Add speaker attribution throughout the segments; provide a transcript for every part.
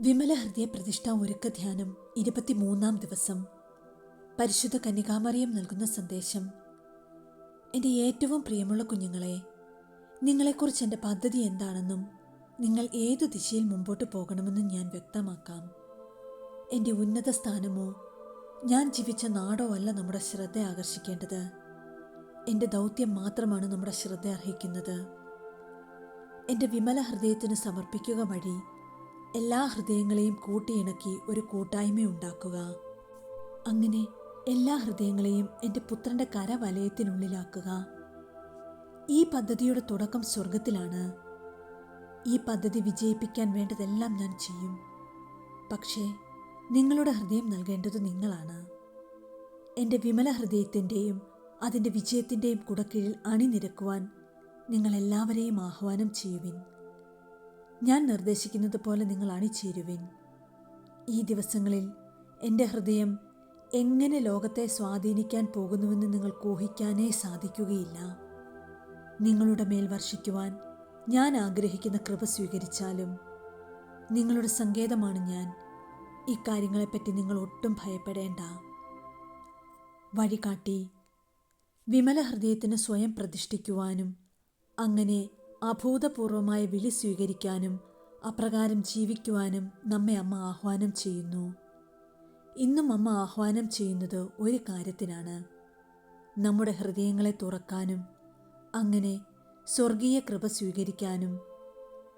Speaker 1: വിമല ഹൃദയ പ്രതിഷ്ഠ ഒരുക്ക ധ്യാനം ഇരുപത്തിമൂന്നാം ദിവസം. പരിശുദ്ധ കന്യകാമറിയം നൽകുന്ന സന്ദേശം. എന്റെ ഏറ്റവും പ്രിയമുള്ള കുഞ്ഞുങ്ങളെ നിങ്ങളെക്കുറിച്ച് എന്റെ പദ്ധതി എന്താണെന്നും നിങ്ങൾ ഏതു ദിശയിൽ മുമ്പോട്ട് പോകണമെന്നും ഞാൻ വ്യക്തമാക്കാം. എന്റെ ഉന്നത സ്ഥാനമോ ഞാൻ ജീവിച്ച നാടോ അല്ല നമ്മുടെ ശ്രദ്ധ ആകർഷിക്കേണ്ടത്. എന്റെ ദൗത്യം മാത്രമാണ് നമ്മുടെ ശ്രദ്ധ അർഹിക്കുന്നത്. എന്റെ വിമല ഹൃദയത്തിന് സമർപ്പിക്കുക വഴി എല്ലാ ഹൃദയങ്ങളെയും കൂട്ടിയിണക്കി ഒരു കൂട്ടായ്മ ഉണ്ടാക്കുക. അങ്ങനെ എല്ലാ ഹൃദയങ്ങളെയും എന്റെ പുത്രന്റെ കരവലയത്തിനുള്ളിലാക്കുക. ഈ പദ്ധതിയുടെ തുടക്കം സ്വർഗത്തിലാണ് ഈ പദ്ധതി വിജയിപ്പിക്കാൻ വേണ്ടതെല്ലാം ഞാൻ ചെയ്യും. പക്ഷേ നിങ്ങളുടെ ഹൃദയം നൽകേണ്ടത് നിങ്ങളാണ്. എന്റെ വിമല ഹൃദയത്തിന്റെയും അതിന്റെ വിജയത്തിന്റെയും കുടക്കീഴിൽ അണിനിരക്കുവാൻ നിങ്ങളെല്ലാവരെയും ആഹ്വാനം ചെയ്യുവിൻ. ഞാൻ നിർദ്ദേശിക്കുന്നത് പോലെ നിങ്ങൾ അണിച്ചേരുവിൻ ഈ ദിവസങ്ങളിൽ എന്റെ ഹൃദയം എങ്ങനെ ലോകത്തെ സ്വാധീനിക്കാൻ പോകുന്നുവെന്ന് നിങ്ങൾ ഊഹിക്കാനേ സാധിക്കുകയില്ല. നിങ്ങളുടെ മേൽ വർഷിക്കുവാൻ ഞാൻ ആഗ്രഹിക്കുന്ന കൃപ സ്വീകരിച്ചാലും നിങ്ങളുടെ സങ്കേതമാണ് ഞാൻ. ഇക്കാര്യങ്ങളെപ്പറ്റി നിങ്ങൾ ഒട്ടും ഭയപ്പെടേണ്ട. വഴികാട്ടി വിമല ഹൃദയത്തിന് സ്വയം പ്രതിഷ്ഠിക്കുവാനും അങ്ങനെ അഭൂതപൂർവമായ വിളി സ്വീകരിക്കാനും അപ്രകാരം ജീവിക്കുവാനും നമ്മെ അമ്മ ആഹ്വാനം ചെയ്യുന്നു. ഇന്നും അമ്മ ആഹ്വാനം ചെയ്യുന്നത് ഒരു കാര്യത്തിനാണ്. നമ്മുടെ ഹൃദയങ്ങളെ തുറക്കാനും അങ്ങനെ സ്വർഗീയ കൃപ സ്വീകരിക്കാനും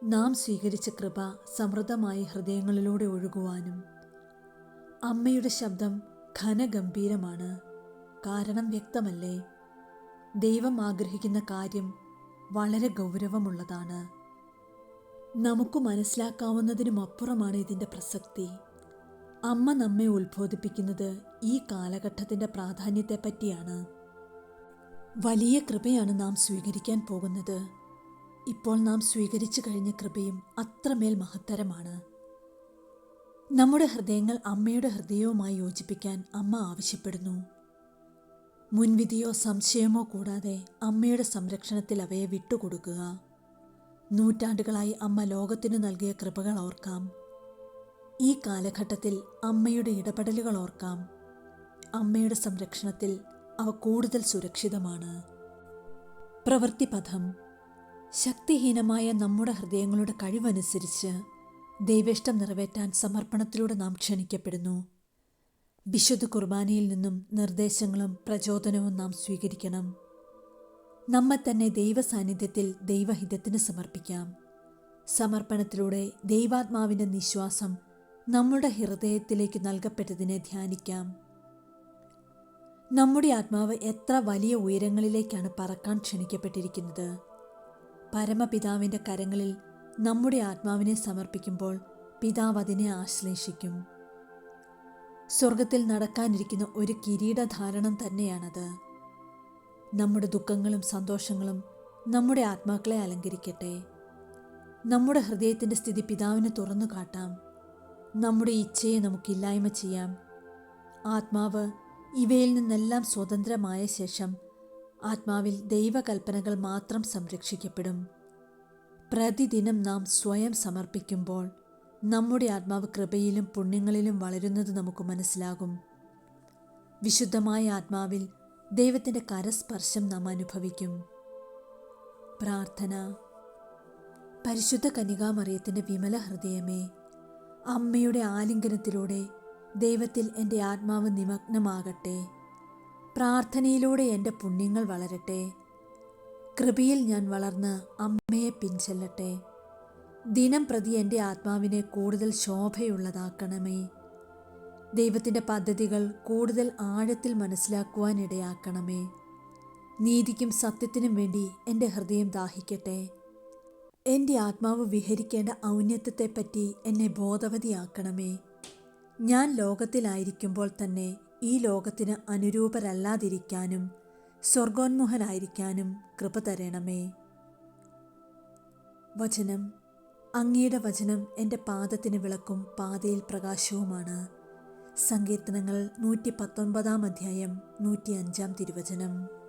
Speaker 1: നാം സ്വീകരിച്ച കൃപ സമൃദ്ധമായി ഹൃദയങ്ങളിലൂടെ ഒഴുകുവാനും. അമ്മയുടെ ശബ്ദം ഘനഗംഭീരമാണ്. കാരണം വ്യക്തമല്ലേ? ദൈവം ആഗ്രഹിക്കുന്ന കാര്യം വളരെ ഗൗരവമുള്ളതാണ്. നമുക്ക് മനസ്സിലാക്കാവുന്നതിനും അപ്പുറമാണ് ഇതിന്റെ പ്രസക്തി. അമ്മ നമ്മെ ഉത്ബോധിപ്പിക്കുന്നത് ഈ കാലഘട്ടത്തിന്റെ പ്രാധാന്യത്തെപ്പറ്റിയാണ്. വലിയ കൃപയാണ് നാം സ്വീകരിക്കാൻ പോകുന്നത്. ഇപ്പോൾ നാം സ്വീകരിച്ചു കഴിഞ്ഞ കൃപയും അത്രമേൽ മഹത്തരമാണ്. നമ്മുടെ ഹൃദയങ്ങൾ അമ്മയുടെ ഹൃദയവുമായി യോജിപ്പിക്കാൻ അമ്മ ആവശ്യപ്പെടുന്നു. മുൻവിധിയോ സംശയമോ കൂടാതെ അമ്മയുടെ സംരക്ഷണത്തിൽ അവയെ വിട്ടുകൊടുക്കുക. നൂറ്റാണ്ടുകളായി അമ്മ ലോകത്തിനു നൽകിയ കൃപകൾ ഓർക്കാം. ഈ കാലഘട്ടത്തിൽ അമ്മയുടെ ഇടപെടലുകൾ ഓർക്കാം. അമ്മയുടെ സംരക്ഷണത്തിൽ അവ കൂടുതൽ സുരക്ഷിതമാണ്. പ്രവൃത്തിപഥം ശക്തിഹീനമായ നമ്മുടെ ഹൃദയങ്ങളുടെ കഴിവനുസരിച്ച് ദൈവേഷ്ടം നിറവേറ്റാൻ സമർപ്പണത്തിലൂടെ നാം ക്ഷണിക്കപ്പെടുന്നു. വിശുദ്ധ കുർബാനയിൽ നിന്നും നിർദ്ദേശങ്ങളും പ്രചോദനവും നാം സ്വീകരിക്കണം. നമ്മെ തന്നെ ദൈവസാന്നിധ്യത്തിൽ ദൈവഹിതത്തിന് സമർപ്പിക്കാം. സമർപ്പണത്തിലൂടെ ദൈവാത്മാവിന്റെ നിശ്വാസം നമ്മുടെ ഹൃദയത്തിലേക്ക് നൽകപ്പെട്ടതിനെ ധ്യാനിക്കാം. നമ്മുടെ ആത്മാവ് എത്ര വലിയ ഉയരങ്ങളിലേക്കാണ് പറക്കാൻ ക്ഷണിക്കപ്പെട്ടിരിക്കുന്നത്? പരമപിതാവിന്റെ കരങ്ങളിൽ നമ്മുടെ ആത്മാവിനെ സമർപ്പിക്കുമ്പോൾ പിതാവ് അതിനെ ആശ്ലേഷിക്കും. സ്വർഗത്തിൽ നടക്കാനിരിക്കുന്ന ഒരു കിരീടധാരണം തന്നെയാണത്. നമ്മുടെ ദുഃഖങ്ങളും സന്തോഷങ്ങളും നമ്മുടെ ആത്മാക്കളെ അലങ്കരിക്കട്ടെ. നമ്മുടെ ഹൃദയത്തിന്റെ സ്ഥിതി പിതാവിനെ തുറന്നു കാട്ടാം. നമ്മുടെ ഇച്ഛയെ നമുക്കില്ലായ്മ ചെയ്യാം. ആത്മാവ് ഇവയിൽ നിന്നെല്ലാം സ്വതന്ത്രമായ ശേഷം ആത്മാവിൽ ദൈവകൽപ്പനകൾ മാത്രം സംരക്ഷിക്കപ്പെടും. പ്രതിദിനം നാം സ്വയം സമർപ്പിക്കുമ്പോൾ നമ്മുടെ ആത്മാവ് കൃപയിലും പുണ്യങ്ങളിലും വളരുന്നത് നമുക്ക് മനസ്സിലാകും. വിശുദ്ധമായ ആത്മാവിൽ ദൈവത്തിന്റെ കരസ്പർശം നാം അനുഭവിക്കും. പ്രാർത്ഥന. പരിശുദ്ധ കന്യകാമറിയത്തിന്റെ വിമല ഹൃദയമേ അമ്മയുടെ ആലിംഗനത്തിലൂടെ ദൈവത്തിൽ എന്റെ ആത്മാവ് നിമഗ്നമാകട്ടെ. പ്രാർത്ഥനയിലൂടെ എന്റെ പുണ്യങ്ങൾ വളരട്ടെ. കൃപയിൽ ഞാൻ വളർന്ന് അമ്മയെ പിൻചെല്ലട്ടെ. ദിനം പ്രതി എന്റെ ആത്മാവിനെ കൂടുതൽ ശോഭയുള്ളതാക്കണമേ. ദൈവത്തിന്റെ പദ്ധതികൾ കൂടുതൽ ആഴത്തിൽ മനസ്സിലാക്കുവാനിടയാക്കണമേ നീതിക്കും സത്യത്തിനും വേണ്ടി എന്റെ ഹൃദയം ദാഹിക്കട്ടെ. എന്റെ ആത്മാവ് വിഹരിക്കേണ്ട ഔന്നത്യത്തെപ്പറ്റി എന്നെ ബോധവതിയാക്കണമേ. ഞാൻ ലോകത്തിലായിരിക്കുമ്പോൾ തന്നെ ഈ ലോകത്തിന് അനുരൂപരല്ലാതിരിക്കാനും സ്വർഗോന്മുഖനായിരിക്കാനും കൃപ തരണമേ. വചനം അങ്ങയുടെ വചനം എന്റെ പാദത്തിന് വിളക്കും പാതയിൽ പ്രകാശവുമാണ്. സങ്കീർത്തനങ്ങൾ നൂറ്റി പത്തൊൻപതാം അധ്യായം നൂറ്റി അഞ്ചാം തിരുവചനം.